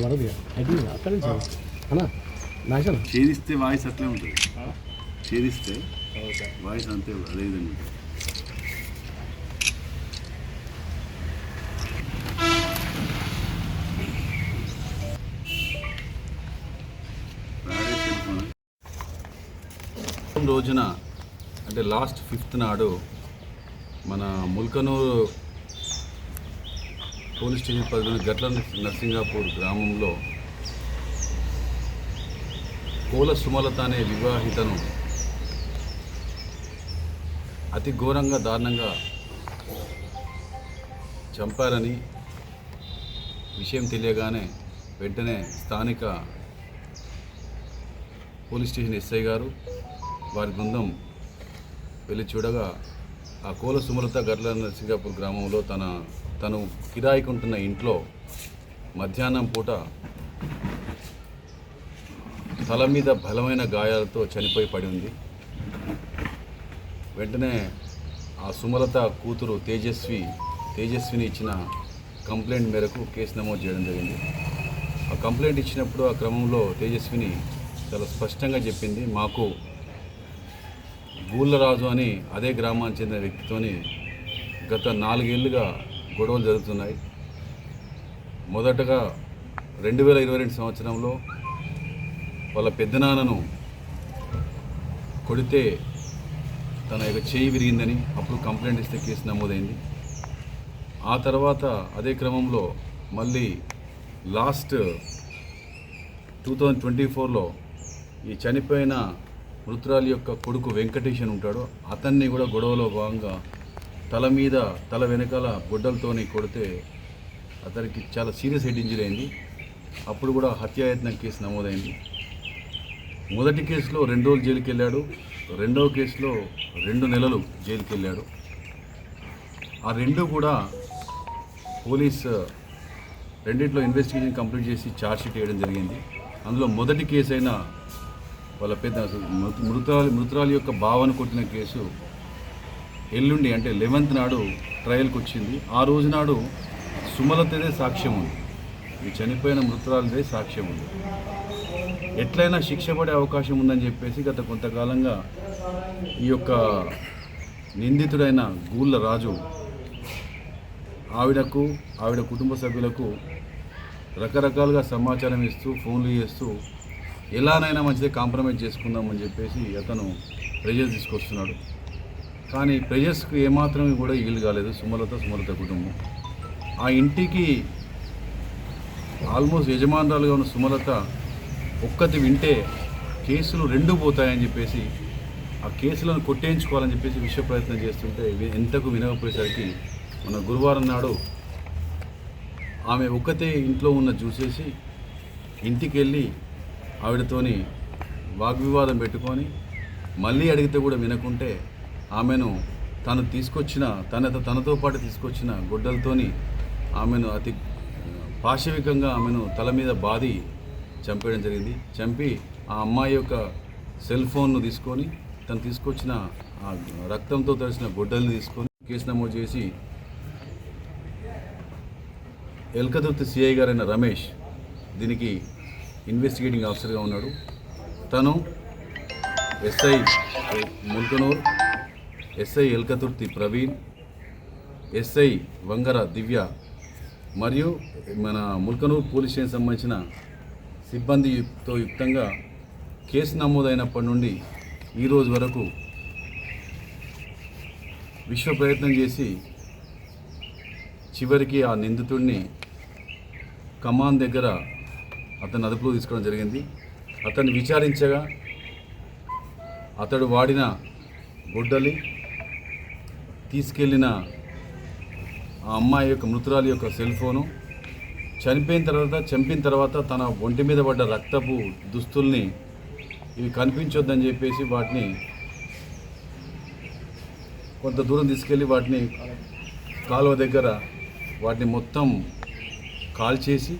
వరది ఛేదిస్తే voice అట్లే ఉంటుంది ఛేదిస్తే voice అంతే అదే విధంగా ఉంటుంది. రోజున అంటే లాస్ట్ ఫిఫ్త్ నాడు మన ముల్కనూరు పోలీస్ స్టేషన్ పరిధిలోని గట్ల నర్సింగాపూర్ గ్రామంలో కోల సుమలత అనే వివాహితను అతి ఘోరంగా దారుణంగా చంపారని విషయం తెలియగానే వెంటనే స్థానిక పోలీస్ స్టేషన్ ఎస్ఐ గారు వారి బృందం వెళ్ళి చూడగా ఆ కోల సుమలత గట్ల నరసింగాపూర్ గ్రామంలో తన తను కిరాయికుంటున్న ఇంట్లో మధ్యాహ్నం పూట తల మీద బలమైన గాయాలతో చనిపోయి పడి ఉంది. వెంటనే ఆ సుమలత కూతురు తేజస్వి తేజస్విని ఇచ్చిన కంప్లైంట్ మేరకు కేసు నమోదు చేయడం జరిగింది. ఆ కంప్లైంట్ ఇచ్చినప్పుడు ఆ క్రమంలో తేజస్విని చాలా స్పష్టంగా చెప్పింది మాకు గూళ్ళరాజు అని అదే గ్రామానికి చెందిన వ్యక్తితోని గత నాలుగేళ్ళుగా గొడవలు జరుగుతున్నాయి. మొదటగా రెండు వేల ఇరవై రెండు సంవత్సరంలో వాళ్ళ పెద్దనాన్నను కొడితే తన యొక్క చేయి విరిగిందని అప్పుడు కంప్లైంట్ ఇస్తే కేసు నమోదైంది. ఆ తర్వాత అదే క్రమంలో మళ్ళీ లాస్ట్ టూ థౌజండ్ ట్వంటీ ఫోర్లో ఈ చనిపోయిన మృతురాలి యొక్క కొడుకు వెంకటేష్ అని ఉంటాడు. అతన్ని కూడా గొడవలో భాగంగా తల మీద తల వెనకాల గుడ్డలతోని కొడితే అతనికి చాలా సీరియస్ హెడ్ ఇంజరీ అయింది. అప్పుడు కూడా హత్యాయత్నం కేసు నమోదైంది. మొదటి కేసులో రెండు రోజులు జైలుకి వెళ్ళాడు రెండవ కేసులో రెండు నెలలు జైలుకి వెళ్ళాడు ఆ రెండు కూడా పోలీస్ రెండిట్లో ఇన్వెస్టిగేషన్ కంప్లీట్ చేసి ఛార్జ్షీట్ వేయడం జరిగింది. అందులో మొదటి కేసు అయిన వాళ్ళ పెద్ద మృత- మృతురాలి మృతురాలి యొక్క భావన కొట్టిన కేసు ఎల్లుండి అంటే లెవెంత్ నాడు ట్రయల్కి వచ్చింది. ఆ రోజు నాడు సుమలతదే సాక్ష్యం ఉంది. ఈ చనిపోయిన మృతురాలిదే సాక్ష్యం ఉంది. ఎట్లయినా శిక్ష పడే అవకాశం ఉందని చెప్పేసి గత కొంతకాలంగా ఈ యొక్క నిందితుడైన గూళ్ళ రాజు ఆవిడకు ఆవిడ కుటుంబ సభ్యులకు రకరకాలుగా సమాచారం ఇస్తూ ఫోన్లు చేస్తూ ఎలానైనా మంచిదే కాంప్రమైజ్ చేసుకుందామని చెప్పేసి అతను ప్రెజర్స్ తీసుకొస్తున్నాడు. కానీ ప్రెజర్స్కి ఏమాత్రం కూడా ఈలు కాలేదు సుమలత సుమలత కుటుంబం. ఆ ఇంటికి ఆల్మోస్ట్ యజమానురాలుగా ఉన్న సుమలత ఒక్కటి వింటే కేసులు రెండు పోతాయని చెప్పేసి ఆ కేసులను కొట్టేయించుకోవాలని చెప్పేసి విశ్వ ప్రయత్నం చేస్తుంటే ఎంతకు వినకపోయేసరికి మన గురువారం నాడు ఆమె ఒక్కతే ఇంట్లో ఉన్న చూసేసి ఇంటికి వెళ్ళి ఆవిడతోని వాగ్వివాదం పెట్టుకొని మళ్ళీ అడిగితే కూడా వినకుంటే ఆమెను తను తీసుకొచ్చిన తన తనతో పాటు తీసుకొచ్చిన గుడ్డలతోని ఆమెను అతి పాశవికంగా ఆమెను తల మీద బాది చంపేయడం జరిగింది. చంపి ఆ అమ్మాయి యొక్క సెల్ ఫోన్ను తీసుకొని తను తీసుకొచ్చిన ఆ రక్తంతో తడిసిన గుడ్డల్ని తీసుకొని కేసు నమోదు చేసి ఎల్కతుర్తి సిఐ గారైన రమేష్ దీనికి ఇన్వెస్టిగేటింగ్ ఆఫీసర్గా ఉన్నాడు. తను SI Mulkanoor SI Elkathurthi Praveen SI Vangara Divya మరియు మన ముల్కనూర్ పోలీస్ స్టేషన్ సంబంధించిన సిబ్బందితో యుక్తంగా కేసు నమోదైనప్పటి నుండి ఈరోజు వరకు విశ్వ ప్రయత్నం చేసి చివరికి ఆ నిందితుడిని కమాన్ దగ్గర అతను అదుపులో తీసుకోవడం జరిగింది. అతన్ని విచారించగా అతడు వాడిన గుడ్డలి తీసుకెళ్ళిన ఆ అమ్మాయి యొక్క మృతురాలి యొక్క సెల్ ఫోను చనిపోయిన తర్వాత చంపిన తర్వాత తన ఒంటి మీద పడ్డ రక్తపు దుస్తుల్ని ఇవి కనిపించొద్దని చెప్పేసి వాటిని కొంత దూరం తీసుకెళ్ళి వాటిని కాలువ దగ్గర వాటిని మొత్తం కాల్చేసి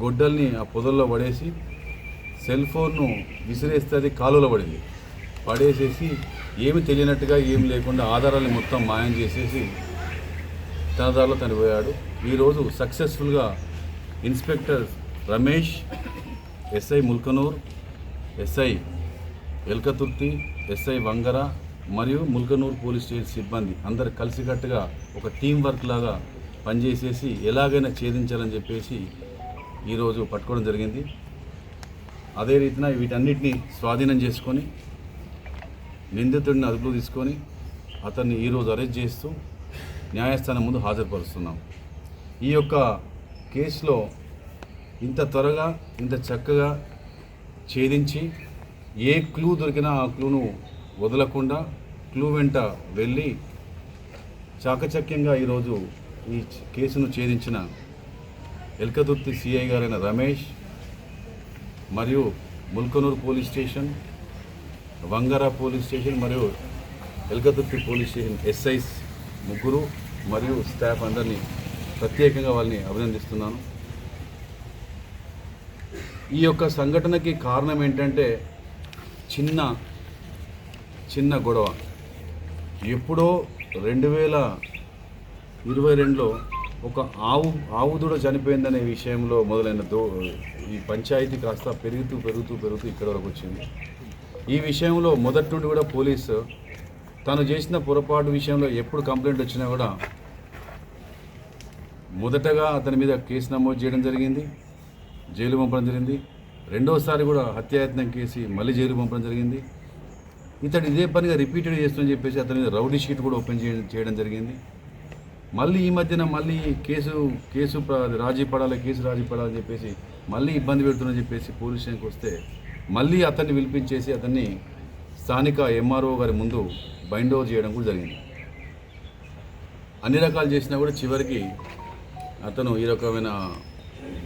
గొడ్డల్ని ఆ పొదల్లో పడేసి సెల్ ఫోన్ను విసిరేస్తే అది కాలువలో పడింది. పడేసేసి ఏమి తెలియనట్టుగా ఏమి లేకుండా ఆధారాన్ని మొత్తం మాయం చేసేసి తన దారిలో తను పోయాడు. ఈరోజు సక్సెస్ఫుల్గా inspector Ramesh SI Mulkanoor SI Elkathurthi SI Vangara మరియు ముల్కనూర్ పోలీస్ స్టేషన్ సిబ్బంది అందరు కలిసికట్టుగా ఒక టీం వర్క్ లాగా పనిచేసేసి ఎలాగైనా ఛేదించాలని చెప్పేసి ఈరోజు పట్టుకోవడం జరిగింది. అదే రీతిన వీటన్నిటిని స్వాధీనం చేసుకొని నిందితుడిని అదుపులో తీసుకొని అతన్ని ఈరోజు అరెస్ట్ చేస్తూ న్యాయస్థానం ముందు హాజరుపరుస్తున్నాం. ఈ యొక్క కేసులో ఇంత త్వరగా ఇంత చక్కగా ఛేదించి ఏ క్లూ దొరికినా ఆ క్లూను వదలకుండా క్లూ వెంట వెళ్ళి చాకచక్యంగా ఈరోజు ఈ కేసును ఛేదించిన ఎల్కదుర్తి సిఐ గారైన రమేష్ మరియు Mulkanoor police station Vangara police station మరియు ఎల్కతుర్తి పోలీస్ స్టేషన్ ఎస్ఐస్ ముగ్గురు మరియు స్టాఫ్ అందరినీ ప్రత్యేకంగా వాళ్ళని అభినందిస్తున్నాను. ఈ యొక్క సంఘటనకి కారణం ఏంటంటే చిన్న చిన్న గొడవ. ఎప్పుడో రెండు వేల ఇరవై రెండులో ఒక ఆవు ఆవు దూడ చనిపోయిందనే విషయంలో మొదలైన దో ఈ పంచాయతీ కాస్త పెరుగుతూ పెరుగుతూ పెరుగుతూ ఇక్కడ వరకు వచ్చింది. ఈ విషయంలో మొదటి నుండి కూడా పోలీసు తను చేసిన పొరపాటు విషయంలో ఎప్పుడు కంప్లైంట్ వచ్చినా కూడా మొదటగా అతని మీద కేసు నమోదు చేయడం జరిగింది జైలు పంపడం జరిగింది. రెండోసారి కూడా హత్యాయత్నం కేసి మళ్ళీ జైలు పంపడం జరిగింది. ఇతడు ఇదే పనిగా రిపీటెడ్ చేస్తుందని చెప్పేసి అతని మీద రౌడీ షీట్ కూడా ఓపెన్ చేయడం చేయడం జరిగింది. మళ్ళీ ఈ మధ్యన మళ్ళీ కేసు కేసు రాజీ పడాలి కేసు రాజీ పడాలని చెప్పేసి మళ్ళీ ఇబ్బంది పెడుతుందని చెప్పేసి పోలీస్ స్టేషన్కి వస్తే మళ్ళీ అతన్ని పిలిపించేసి అతన్ని స్థానిక ఎంఆర్ఓ గారి ముందు బైండ్ ఓవర్ చేయడం కూడా జరిగింది. అన్ని రకాలు చేసినా కూడా చివరికి అతను ఈ రకమైన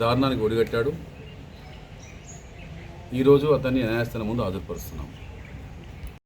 దారుణానికి ఒడిగట్టాడు. ఈరోజు అతన్ని న్యాయస్థానం ముందు హాజరుపరుస్తున్నాం.